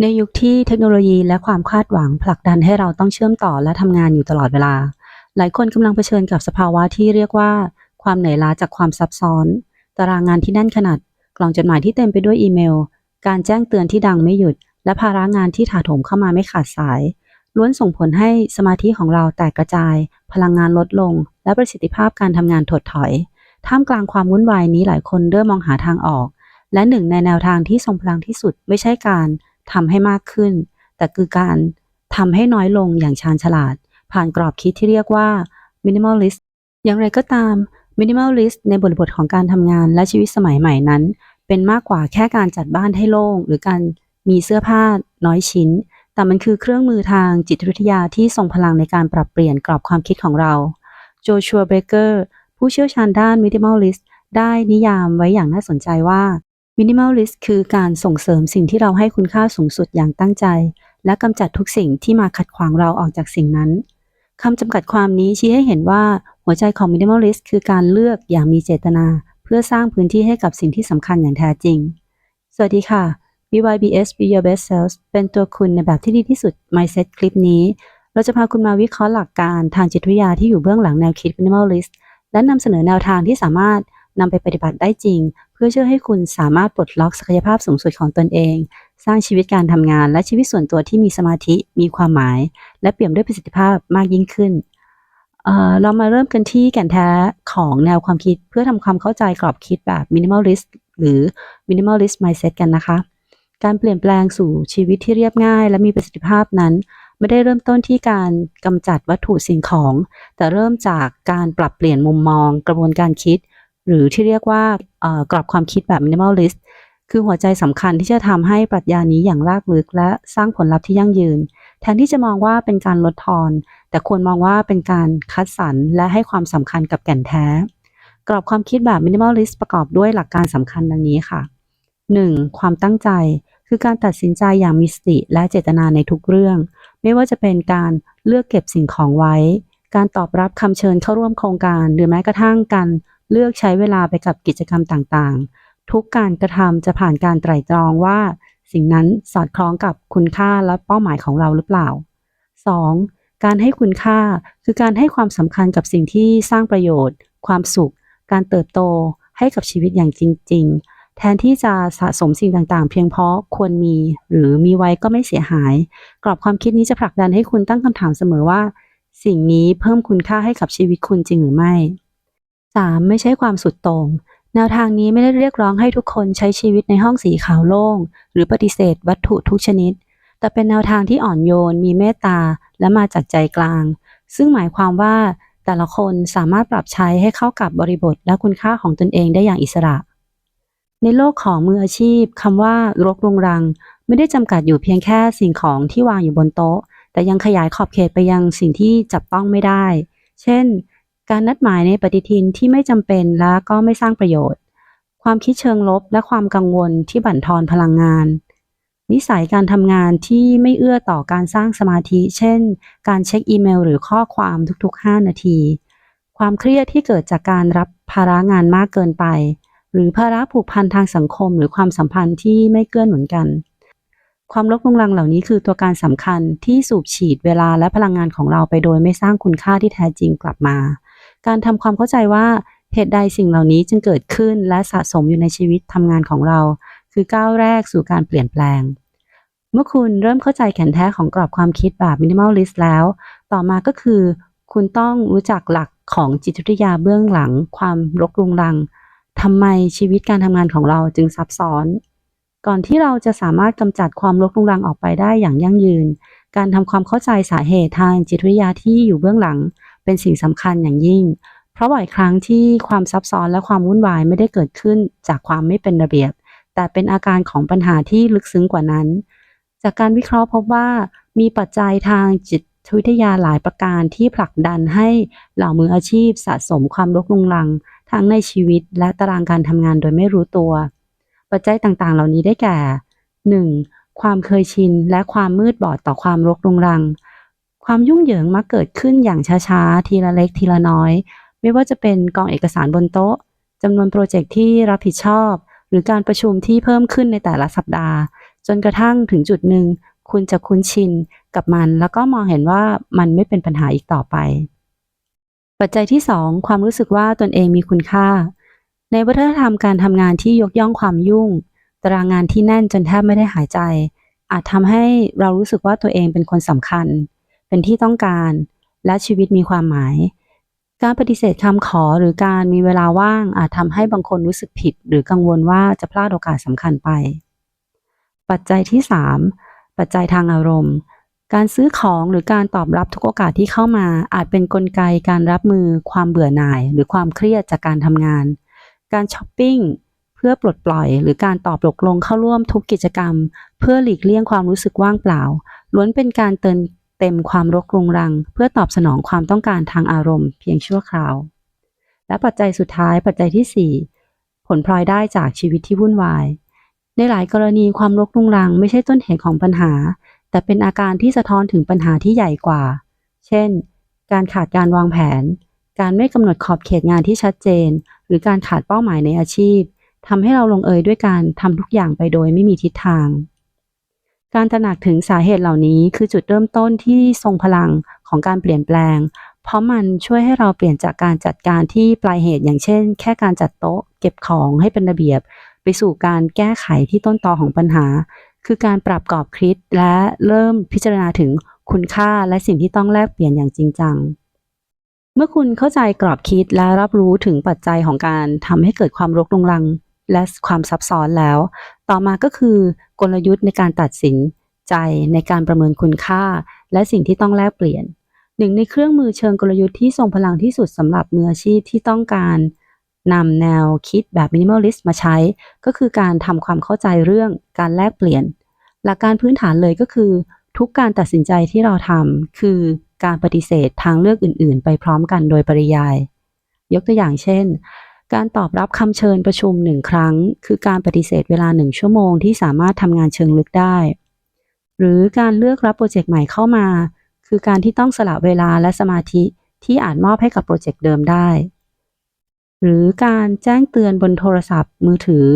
ในยุคที่เทคโนโลยีและความคาดหวังผลักดันให้เราต้องเชื่อมต่อและทำงานอยู่ตลอดเวลา หลายคนกำลังเผชิญกับสภาวะที่เรียกว่า ความเหนื่อยล้าจากความซับซ้อน ตารางงานที่แน่นขนาด กล่องจดหมายที่เต็มไปด้วยอีเมล การแจ้งเตือนที่ดังไม่หยุด และภาระงานที่ถาโถมเข้ามาไม่ขาดสาย ล้วนส่งผลให้สมาธิของเราแตกกระจาย พลังงานลดลง และประสิทธิภาพการทำงานถดถอย ท่ามกลางความวุ่นวายนี้หลายคนเริ่มมองหาทางออก และหนึ่งในแนวทางที่ทรงพลังที่สุดไม่ใช่การ ทำให้มากขึ้น แต่คือการทำให้น้อยลงอย่างชาญฉลาด ผ่านกรอบคิดที่เรียกว่า minimalist อย่างไรก็ตาม minimalist ในบริบทของการทำงานและชีวิตสมัยใหม่นั้น เป็นมากกว่าแค่การจัดบ้านให้โล่ง หรือการมีเสื้อผ้าน้อยชิ้น แต่มันคือเครื่องมือทางจิตวิทยาที่ทรงพลังในการปรับเปลี่ยนกรอบความคิดของเราโจชัวเบเกอร์ผู้เชี่ยวชาญด้าน minimalist ได้นิยามไว้อย่างน่าสนใจว่า minimalist คือการส่งเสริมสิ่งที่เราให้คุณค่าสูงสุดอย่างตั้งใจ และกำจัดทุกสิ่งที่มาขัดขวางเราออกจากสิ่งนั้นคำจำกัดความนี้ชี้ให้เห็นว่าหัวใจของ minimalist คือการเลือกอย่างมีเจตนา เพื่อสร้างพื้นที่ให้กับสิ่งที่สำคัญอย่างแท้จริง สวัสดีค่ะ BYBS Be Your Best Self เป็นตัวคุณในแบบที่ดีที่สุด Mindset คลิปนี้ เราจะพาคุณมาวิเคราะห์หลักการทางจิตวิทยาที่อยู่เบื้องหลังแนวคิด minimalist และนำเสนอแนวทางที่สามารถนำไปปฏิบัติได้จริง พื่อช่วยให้คุณสามารถปลดล็อกศักยภาพสูงสุดของตนเอง สร้างชีวิตการทำงานและชีวิตส่วนตัวที่มีสมาธิมีความหมาย และเปี่ยมด้วยประสิทธิภาพมากยิ่งขึ้นเเรามาเริ่มกันที่แก่นแท้ของแนวความคิดเพื่อทำความเข้าใจกรอบคิดแบบ minimalist หรือ minimalist mindset กันนะคะ การเปลี่ยนแปลงสู่ชีวิตที่เรียบง่าย และมีประสิทธิภาพนั้น ไม่ได้เริ่มต้นที่การกำจัดวัตถุสิ่งของ แต่เริ่มจากการปรับเปลี่ยนมุมมอง กระบวนการคิด หรือที่เรียกว่ากรอบความคิดแบบ minimalist คือหัวใจสำคัญที่จะทำให้ปรัชญานี้อย่างรากลึกและสร้างผลลัพธ์ที่ยั่งยืน แทนที่จะมองว่าเป็นการลดทอน แต่ควรมองว่าเป็นการคัดสรรและให้ความสำคัญกับแก่นแท้ กรอบความคิดแบบ minimalist ประกอบด้วยหลักการสำคัญดังนี้ค่ะ 1. ความตั้งใจคือการตัดสินใจอย่างมีสติและเจตนาในทุกเรื่อง ไม่ว่าจะเป็นการเลือกเก็บสิ่งของไว้ การตอบรับคำเชิญเข้าร่วมโครงการ หรือแม้กระทั่งการ เลือกใช้เวลาไปกับกิจกรรมต่างๆ ทุกการกระทำจะผ่านการไตร่ตรองว่า สิ่งนั้นสอดคล้องกับคุณค่าและเป้าหมายของเราหรือเปล่า 2. การให้คุณค่าคือการให้ความสำคัญกับสิ่งที่สร้างประโยชน์ ความสุข การเติบโตให้กับชีวิตอย่างจริง ๆ แทนที่จะสะสมสิ่งต่างๆ เพียงเพราะควรมี หรือมีไว้ก็ไม่เสียหาย กรอบความคิดนี้จะผลักดันให้คุณตั้งคำถามเสมอว่า สิ่งนี้เพิ่มคุณค่าให้กับชีวิตคุณจริงหรือไม่ 3. ไม่ใช่ความสุดโต่งแนวทางนี้ไม่ได้เรียกร้องให้ทุกคนใช้ชีวิตในห้องสีขาวโล่ง หรือปฏิเสธวัตถุทุกชนิด แต่เป็นแนวทางที่อ่อนโยน มีเมตตา และมาจากใจกลาง ซึ่งหมายความว่าแต่ละคนสามารถปรับใช้ให้เข้ากับบริบทและคุณค่าของตนเองได้อย่างอิสระ ในโลกของมืออาชีพคำว่ารกรุงรัง ไม่ได้จำกัดอยู่เพียงแค่สิ่งของที่วางอยู่บนโต๊ะ แต่ยังขยายขอบเขตไปยังสิ่งที่จับต้องไม่ได้ เช่น การนัดหมายในปฏิทินที่ไม่จำเป็นและก็ไม่สร้างประโยชน์ ความคิดเชิงลบและความกังวลที่บั่นทอนพลังงาน นิสัยการทำงานที่ไม่เอื้อต่อการสร้างสมาธิ เช่น การเช็คอีเมลหรือข้อความทุกๆ 5 นาที ความเครียดที่เกิดจากการรับภาระงานมากเกินไป หรือภาระผูกพันทางสังคม หรือความสัมพันธ์ที่ไม่เกื้อหนุนกัน ความลกลุงลังเหล่านี้คือตัวการสำคัญที่สูบฉีดเวลาและพลังงานของเราไปโดยไม่สร้างคุณค่าที่แท้จริงกลับมา การทำความเข้าใจว่าเหตุใดสิ่งเหล่านี้จึงเกิดขึ้นและสะสมอยู่ในชีวิตทำงานของเรา คือก้าวแรกสู่การเปลี่ยนแปลง เมื่อคุณเริ่มเข้าใจแก่นแท้ของกรอบความคิดแบบ minimalist แล้ว ต่อมาก็คือ คุณต้องรู้จักหลักของจิตวิทยาเบื้องหลัง ความรกรุงรังทำไมชีวิตการทำงานของเราจึงซับซ้อน ก่อนที่เราจะสามารถกำจัดความรกรุงรังออกไปได้อย่างยั่งยืน การทำความเข้าใจสาเหตุทางจิตวิทยาที่อยู่เบื้องหลัง เป็นสิ่งสำคัญอย่างยิ่ง เพราะบ่อยครั้งที่ความซับซ้อนและความวุ่นวายไม่ได้เกิดขึ้นจากความไม่เป็นระเบียบ แต่เป็นอาการของปัญหาที่ลึกซึ้งกว่านั้น จากการวิเคราะห์พบว่ามีปัจจัยทางจิตวิทยาหลายประการที่ผลักดันให้เหล่ามืออาชีพสะสมความรกรุงรัง ทั้งในชีวิตและตารางการทำงานโดยไม่รู้ตัว ปัจจัยต่างๆ เหล่านี้ได้แก่ 1. ความเคยชินและความมืดบอดต่อความรกรุงรัง ความยุ่งเหยิงมักเกิดขึ้นอย่างช้าๆ ทีละเล็กทีละน้อย ไม่ว่าจะเป็นกองเอกสารบนโต๊ะจำนวนโปรเจกต์ที่รับผิดชอบ หรือการประชุมที่เพิ่มขึ้นในแต่ละสัปดาห์ จนกระทั่งถึงจุดหนึ่ง คุณจะคุ้นชินกับมัน แล้วก็มองเห็นว่ามันไม่เป็นปัญหาอีกต่อไป ปัจจัยที่ 2 ความรู้สึกว่าตนเองมีคุณค่า ในวัฒนธรรมการทำงานที่ยกย่องความยุ่ง ตารางงานที่แน่นจนแทบไม่ได้หายใจ อาจทำให้เรารู้สึกว่าตัวเองเป็นคนสำคัญ เป็นที่ต้องการ และชีวิตมีความหมาย การปฏิเสธคำขอหรือการมีเวลาว่างอาจทำให้บางคนรู้สึกผิด หรือกังวลว่าจะพลาดโอกาสสำคัญไป ปัจจัยที่ 3 ปัจจัยทางอารมณ์ การซื้อของหรือการตอบรับทุกโอกาสที่เข้ามา อาจเป็นนกลไกการรับมือ ความเบื่อหน่าย หรือความเครียดจากการทำงาน การช้อปปิ้งเพื่อปลดปล่อยหรือการตอบตกลงเข้าร่วมทุกกิจกรรม เพื่อหลีกเลี่ยงความรู้สึกว่างเปล่า ล้วนเป็นการเติม เต็มความรกรุงรัง เพื่อตอบสนองความต้องการทางอารมณ์เพียงชั่วคราว และปัจจัยสุดท้ายปัจจัยที่ 4 ผลพลอยได้จากชีวิตที่วุ่นวาย ในหลายกรณีความรกรุงรังไม่ใช่ต้นเหตุของปัญหา แต่เป็นอาการที่สะท้อนถึงปัญหาที่ใหญ่กว่า เช่น การขาดการวางแผน การไม่กำหนดขอบเขตงานที่ชัดเจน หรือการขาดเป้าหมายในอาชีพทำให้เราลงเอยด้วยการทำทุกอย่างไปโดยไม่มีทิศทาง การตระหนักถึงสาเหตุเหล่านี้คือจุดเริ่มต้นที่ทรงพลังของการเปลี่ยนแปลง เพราะมันช่วยให้เราเปลี่ยนจากการจัดการที่ปลายเหตุอย่างเช่น แค่การจัดโต๊ะ เก็บของให้เป็นระเบียบ ไปสู่การแก้ไขที่ต้นตอของปัญหา คือการปรับกรอบคิดและเริ่มพิจารณาถึงคุณค่าและสิ่งที่ต้องแลกเปลี่ยนอย่างจริงจัง เมื่อคุณเข้าใจกรอบคิดและรับรู้ถึงปัจจัยของการทำให้เกิดความรกรุงรัง และความซับซ้อนแล้ว ต่อมาก็คือกลยุทธ์ในการตัดสินใจในการประเมินคุณค่า และสิ่งที่ต้องแลกเปลี่ยน หนึ่งในเครื่องมือเชิงกลยุทธ์ที่ทรงพลังที่สุดสำหรับมืออาชีพที่ต้องการนำแนวคิดแบบมินิมอลิสต์มาใช้ ก็คือการทำความเข้าใจเรื่องการแลกเปลี่ยน หลักการพื้นฐานเลยก็คือ ทุกการตัดสินใจที่เราทำคือการปฏิเสธทางเลือกอื่น ๆ ไปพร้อมกันโดยปริยาย ยกตัวอย่างเช่น การตอบรับคำเชิญประชุมหนึ่งครั้ง คือการปฏิเสธเวลาหนึ่งชั่วโมงที่สามารถทำงานเชิงลึกได้ หรือการเลือกรับโปรเจกต์ใหม่เข้ามา คือการที่ต้องสละเวลาและสมาธิที่อาจมอบให้กับโปรเจกต์เดิมได้ หรือการแจ้งเตือนบนโทรศัพท์ มือถือ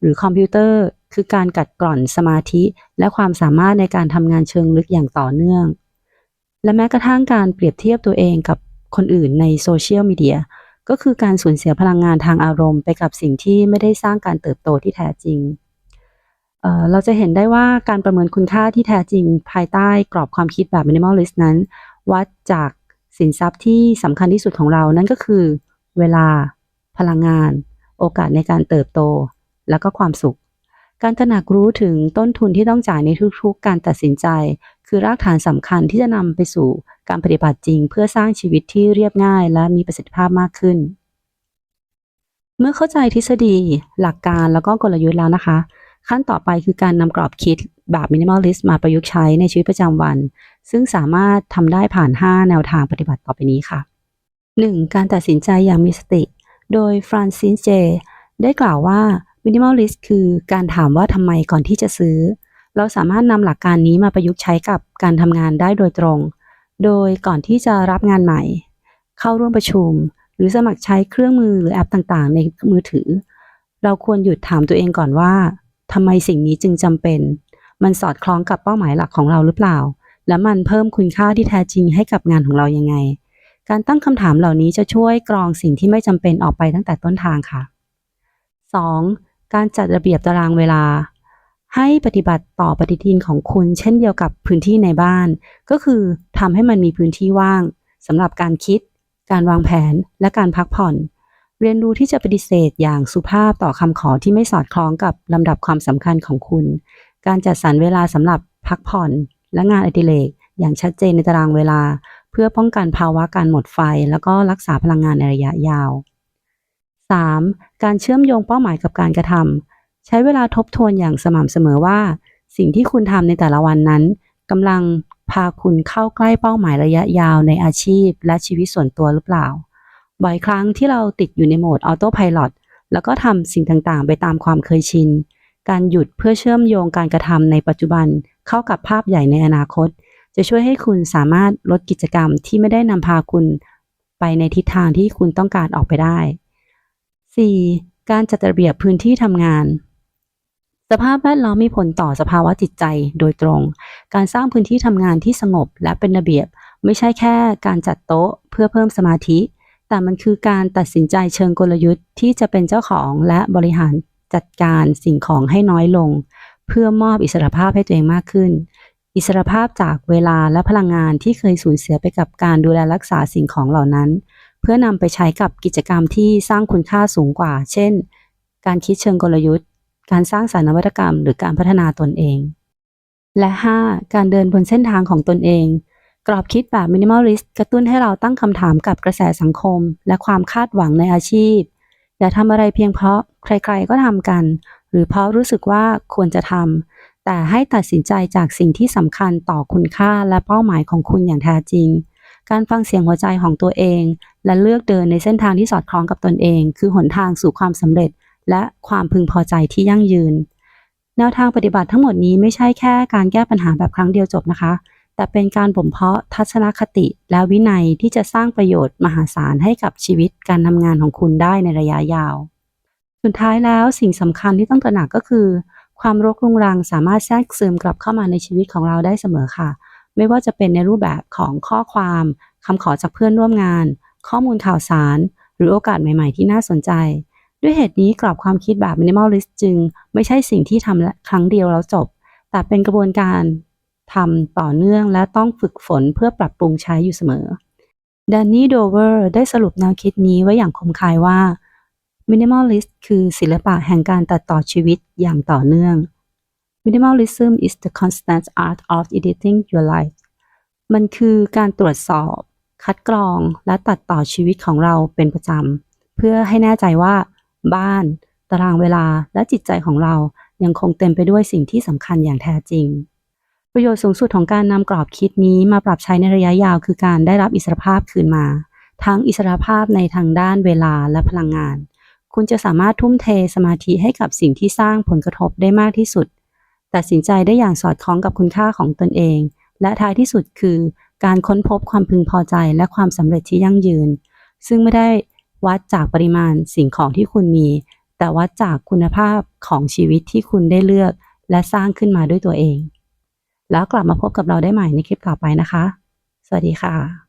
หรือคอมพิวเตอร์ คือการกัดกร่อนสมาธิ และความสามารถในการทำงานเชิงลึกอย่างต่อเนื่อง และแม้กระทั่งการเปรียบเทียบตัวเองกับคนอื่นในโซเชียลมีเดีย ก็คือการสูญเสียพลังงานทางอารมณ์ไปกับสิ่งที่ไม่ได้สร้างการเติบโตที่แท้จริงเเราจะเห็นได้ว่าการประเมินคุณค่าที่แท้จริง ภายใต้กรอบความคิดแบบ minimalist นั้น วัดจากสินทรัพย์ที่สำคัญที่สุดของเรานั่นก็คือ เวลา พลังงาน โอกาสในการเติบโต แล้วก็ความสุข การตระหนักรู้ถึงต้นทุนที่ต้องจ่ายในทุกๆ การตัดสินใจ คือรากฐานสำคัญที่จะนำไปสู่การปฏิบัติจริง เพื่อสร้างชีวิตที่เรียบง่าย และมีประสิทธิภาพมากขึ้น เมื่อเข้าใจทฤษฎี หลักการแล้วก็กลยุทธ์แล้วนะคะ ขั้นต่อไปคือการนำกรอบคิดแบบ minimalist มาประยุกต์ใช้ในชีวิตประจำวัน ซึ่งสามารถทำได้ผ่าน 5 แนวทางปฏิบัติต่อไปนี้ค่ะ 1. การตัดสินใจอย่างมีสติ โดยฟรานซิสเจ ได้กล่าวว่า minimalist คือการถามว่าทำไมก่อนที่จะซื้อ เราสามารถนำหลักการนี้มาประยุกต์ใช้กับการทำงานได้โดยตรง โดยก่อนที่จะรับงานใหม่ เข้าร่วมประชุม หรือสมัครใช้เครื่องมือหรือแอปต่างๆ ในมือถือ เราควรหยุดถามตัวเองก่อนว่าทำไมสิ่งนี้จึงจำเป็น มันสอดคล้องกับเป้าหมายหลักของเราหรือเปล่า และมันเพิ่มคุณค่าที่แท้จริงให้กับงานของเรายังไง การตั้งคำถามเหล่านี้จะช่วยกรองสิ่งที่ไม่จำเป็นออกไปตั้งแต่ต้นทางค่ะ 2. การจัดระเบียบตารางเวลา ให้ปฏิบัติต่อปฏิทินของคุณเช่นเดียวกับพื้นที่ในบ้าน ก็คือทำให้มันมีพื้นที่ว่างสำหรับการคิด การวางแผนและการพักผ่อน เรียนรู้ที่จะปฏิเสธอย่างสุภาพต่อคำขอที่ไม่สอดคล้องกับลำดับความสำคัญของคุณ การจัดสรรเวลาสำหรับพักผ่อน และงานอดิเรกอย่างชัดเจนในตารางเวลา เพื่อป้องกันภาวะการหมดไฟ แล้วก็รักษาพลังงานในระยะยาว 3. การเชื่อมโยงเป้าหมายกับการกระทำ ใช้เวลาทบทวนอย่างสม่ำเสมอว่า สิ่งที่คุณทำในแต่ละวันนั้นกำลังพาคุณเข้าใกล้เป้าหมายระยะยาวในอาชีพ และชีวิตส่วนตัวหรือเปล่า บ่อยครั้งที่เราติดอยู่ในโหมดออโต้พายロแล้วก็ทำสิ่งต่างๆ ไปตามความเคยชิน การหยุดเพื่อเชื่อมโยงการกระทำในปัจจุบันเข้ากับภาพใหญ่ในอนาคต จะช่วยให้คุณสามารถลดกิจกรรมที่ไม่ได้นำพาคุณไปในทิศทางที่คุณต้องการออกไปได้ 4. การจัดระเบียบพื้นที่ทำงาน สภาพแวดล้อมมีผลต่อสภาวะจิตใจโดยตรง การสร้างพื้นที่ทำงานที่สงบและเป็นระเบียบ ไม่ใช่แค่การจัดโต๊ะเพื่อเพิ่มสมาธิ แต่มันคือการตัดสินใจเชิงกลยุทธ์ที่จะเป็นเจ้าของและบริหารจัดการสิ่งของให้น้อยลง เพื่อมอบอิสรภาพให้ตัวเองมากขึ้น อิสรภาพจากเวลาและพลังงานที่เคยสูญเสียไปกับการดูแลรักษาสิ่งของเหล่านั้น เพื่อนำไปใช้กับกิจกรรมที่สร้างคุณค่าสูงกว่า เช่น การคิดเชิงกลยุทธ์ การสร้างสารรค์นวัตกรรม หรือการพัฒนาตนเอง และ 5. การเดินบนเส้นทางของตนเอง กรอบคิดแบบ minimalist กระตุ้นให้เราตั้งคำถามกับกระแสสังคม และความคาดหวังในอาชีพ อย่าทำอะไรเพียงเพราะใครๆก็ทำกัน หรือเพราะรู้สึกว่าควรจะทำแต่ให้ตัดสินใจจากสิ่งที่สำคัญต่อคุณค่าและเป้าหมายของคุณอย่างแท้จริง การฟังเสียงหัวใจของตัวเอง และเลือกเดินในเส้นทางที่สอดคล้องกับตนเอง คือหนทางสู่ความสำเร็จ และความพึงพอใจที่ยั่งยืน แนวทางปฏิบัติทั้งหมดนี้ไม่ใช่แค่การแก้ปัญหาแบบครั้งเดียวจบนะคะ แต่เป็นการบ่มเพาะทัศนคติและวินัยที่จะสร้างประโยชน์มหาศาลให้กับชีวิตการทำงานของคุณได้ในระยะยาว สุดท้ายแล้วสิ่งสำคัญที่ต้องตระหนักก็คือ ความรกรุงรังสามารถแทรกซึมกลับเข้ามาในชีวิตของเราได้เสมอค่ะ ไม่ว่าจะเป็นในรูปแบบของข้อความคำขอจากเพื่อนร่วมงาน ข้อมูลข่าวสาร หรือโอกาสใหม่ ๆ ที่น่าสนใจ ด้วยเหตุนี้กรอบความคิดแบบ minimalist จึง ไม่ใช่สิ่งที่ทำครั้งเดียวแล้วจบ แต่เป็นกระบวนการทำต่อเนื่องและต้องฝึกฝนเพื่อปรับปรุงใช้อยู่เสมอแดนนี่โดเวอร์ได้สรุปแนวคิดนี้ไว้อย่างคมคายว่า minimalist คือศิลปะแห่งการตัดต่อชีวิตอย่างต่อเนื่อง minimalism is the constant art of editing your life มันคือการตรวจสอบ คัดกรองและตัดต่อชีวิตของเราเป็นประจำ เพื่อให้แน่ใจว่า บ้าน ตารางเวลาและจิตใจของเรายังคงเต็มไปด้วยสิ่งที่สำคัญอย่างแท้จริง ประโยชน์สูงสุดของการนำกรอบคิดนี้มาปรับใช้ในระยะยาวคือการได้รับอิสรภาพคืนมา ทั้งอิสรภาพในทางด้านเวลาและพลังงาน คุณจะสามารถทุ่มเทสมาธิให้กับสิ่งที่สร้างผลกระทบได้มากที่สุด ตัดสินใจได้อย่างสอดคล้องกับคุณค่าของตนเอง และท้ายที่สุดคือ การค้นพบความพึงพอใจและความสำเร็จที่ยั่งยืน ซึ่งไม่ได้ วัดจากปริมาณสิ่งของที่คุณมี แต่วัดจากคุณภาพของชีวิตที่คุณได้เลือก และสร้างขึ้นมาด้วยตัวเอง แล้วกลับมาพบกับเราได้ใหม่ในคลิปต่อไปนะคะ สวัสดีค่ะ